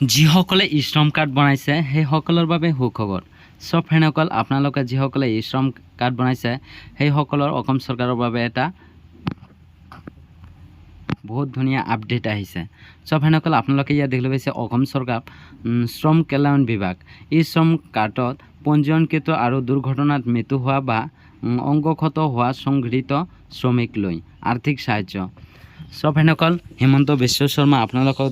যিসকলে শ্ৰম কাৰ্ড বনাইছে, সেইসকলৰ বাবে সুখবৰ। চব ফ্ৰেণ্ডসকল আপোনালোকে যিসকলে শ্ৰম কাৰ্ড বনাইছে, সেইসকলৰ অসম চৰকাৰৰ বাবে এটা বহুত ধুনীয়া আপডেট আহিছে। চব ফ্ৰেণ্ডসকল আপোনালোকে ইয়াত দেখিবলৈ পাইছে, অসম চৰকাৰ শ্ৰম কল্যাণ বিভাগ। এই শ্ৰম কাৰ্ডত পঞ্জীয়নকৃত আৰু দুৰ্ঘটনাত মৃত্যু হোৱা বা অংগক্ষত হোৱা সংঘটিত শ্ৰমিক লৈ আৰ্থিক সাহায্য। চব ফ্ৰেণ্ডসকল হিমন্ত বিশ্ব শৰ্মা, আপোনালোকক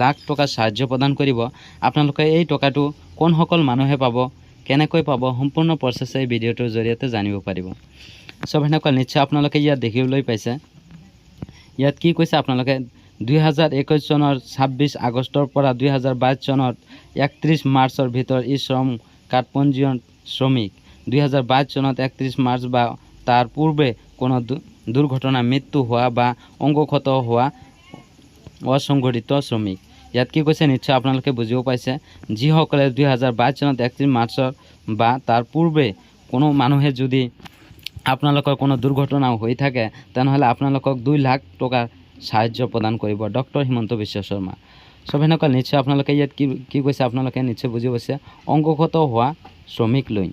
লাখ টকা সাহায্য প্ৰদান কৰিব, আপোনালোকে এই টকাটো কোনসকল মানুহে পাব, কেনেকৈ পাব, সম্পূৰ্ণ প্ৰচেছ এই ভিডিঅ'টোৰ জৰিয়তে জানিব পাৰিব। চব ফ্ৰেণ্ডসকল নিশ্চয় আপোনালোকে ইয়াত দেখিবলৈ পাইছে। ইয়াত কি কৈছে আপোনালোকে? দুই হাজাৰ একৈছ চনৰ ছাব্বিছ আগষ্টৰ পৰা দুই হাজাৰ বাইছ চনৰ একত্ৰিছ মাৰ্চৰ ভিতৰত ই শ্ৰম কাৰ্ড পঞ্জীয়ন শ্ৰমিক। দুই হাজাৰ বাইছ চনত একত্ৰিছ মাৰ্চ বা তাৰ পূৰ্বে কোনো দুৰ্ঘটনা, মৃত্যু হোৱা বা অংগক্ষত হোৱা অসংগঠিত শ্ৰমিক ইয়াত কি কৈছে, নিশ্চয় আপোনালোকে বুজিব পাইছে। যিসকলে দুই হাজাৰ বাইছ চনত একত্ৰিছ মাৰ্চৰ বা তাৰ পূৰ্বে কোনো মানুহে যদি আপোনালোকৰ কোনো দুৰ্ঘটনা হৈ থাকে, তেনেহ'লে আপোনালোকক দুই লাখ টকাৰ সাহায্য প্ৰদান কৰিব ডক্টৰ হিমন্ত বিশ্ব শৰ্মা। চবেনসকল নিশ্চয় আপোনালোকে ইয়াত কি কি কৈছে, আপোনালোকে নিশ্চয় বুজি পাইছে। অংগগত হোৱা শ্ৰমিক লৈ।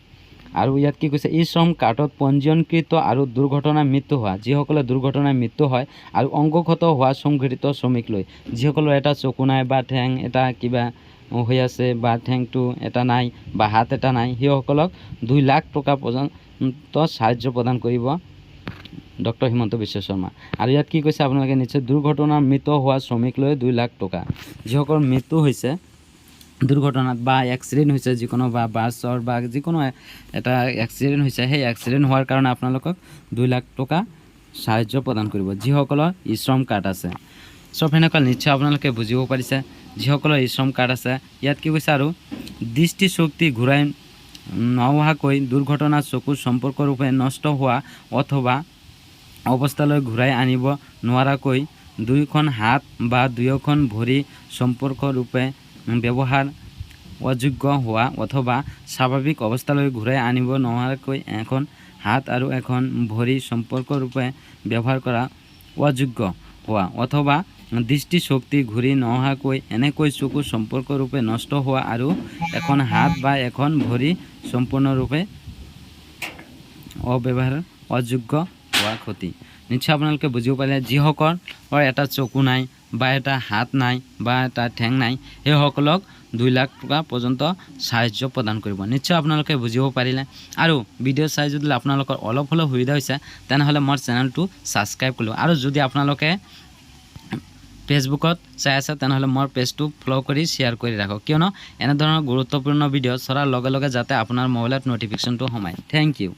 আৰু ইয়াত কি কৈছে ই শ্ৰম কাৰ্ডত পঞ্জীয়নকৃত আৰু দুৰ্ঘটনাত মৃত্যু হোৱা, যিসকলে দুৰ্ঘটনাত মৃত্যু হয় আৰু অংগগত হোৱা সংঘটিত শ্ৰমিক লৈ যিসকলৰ এটা চকু নাই বা ঠেং এটা কিবা হৈ আছে বা ঠেংটো এটা নাই বা হাত এটা নাই, সেইসকলক দুই লাখ টকা পৰ্যন্ত সাহায্য প্ৰদান কৰিব ডক্টৰ হিমন্ত বিশ্ব শৰ্মা। আৰু ইয়াত কি কৈছে, আপোনালোকে নিশ্চয় দুৰ্ঘটনাত মৃত হোৱা শ্ৰমিক লৈ দুই লাখ টকা, যিসকলৰ মৃত্যু হৈছে দুৰ্ঘটনাত বা এক্সিডেণ্ট হৈছে, যিকোনো বা বাছৰ বা যিকোনো এটা এক্সিডেণ্ট হৈছে, সেই এক্সিডেণ্ট হোৱাৰ কাৰণে আপোনালোকক দুই লাখ টকা সাহায্য প্ৰদান কৰিব। যিসকলৰ ই শ্ৰম কাৰ্ড আছে। চব সেনেকুৱা নিশ্চয় আপোনালোকে বুজিব পাৰিছে। যিসকলৰ ই শ্ৰম কাৰ্ড আছে, ইয়াত কি কৈছে আৰু দৃষ্টিশক্তি ঘূৰাই নোহোৱাকৈ দুৰ্ঘটনাত চকুৰ সম্পৰ্কৰূপে নষ্ট হোৱা অথবা অৱস্থালৈ ঘূৰাই আনিব নোৱাৰাকৈ দুয়োখন হাত বা দুয়োখন ভৰি সম্পৰ্কৰূপে ব্যৱহাৰ অযোগ্য হোৱা অথবা স্বাভাৱিক অৱস্থালৈ ঘূৰাই আনিব নোৱাৰাকৈ এখন হাত আৰু এখন ভৰি সম্পৰ্কৰূপে ব্যৱহাৰ কৰা অযোগ্য হোৱা অথবা দৃষ্টিশক্তি ঘূৰি নহাকৈ এনেকৈ চকু সম্পৰ্কৰূপে নষ্ট হোৱা আৰু এখন হাত বা এখন ভৰি সম্পূৰ্ণৰূপে অব্যৱহাৰ অযোগ্য হোৱা ক্ষতি। নিশ্চয় আপোনালোকে বুজিব পাৰিলে, যিসকলৰ এটা চকু নাই বা এটা হাত নাই বা এটা ঠেং নাই সেইসকলক দুই লাখ টকা পৰ্যন্ত সাহায্য প্ৰদান কৰিব। নিশ্চয় আপোনালোকে বুজিব পাৰিলে। আৰু ভিডিঅ' চাই যদি আপোনালোকৰ অলপ হ'লেও সুবিধা হৈছে, তেনেহ'লে মোৰ চেনেলটো ছাবস্ক্ৰাইব কৰিব। আৰু যদি আপোনালোকে ফেচবুকত চাই আছে, তেনেহ'লে মোৰ পেজটো ফ'ল' কৰি শ্বেয়াৰ কৰি ৰাখক। কিয়নো, এনেধৰণৰ গুৰুত্বপূৰ্ণ ভিডিঅ' চৰাৰ লগে লগে যাতে আপোনাৰ মোবাইলত ন'টিফিকেশ্যনটো সোমায়। Thank you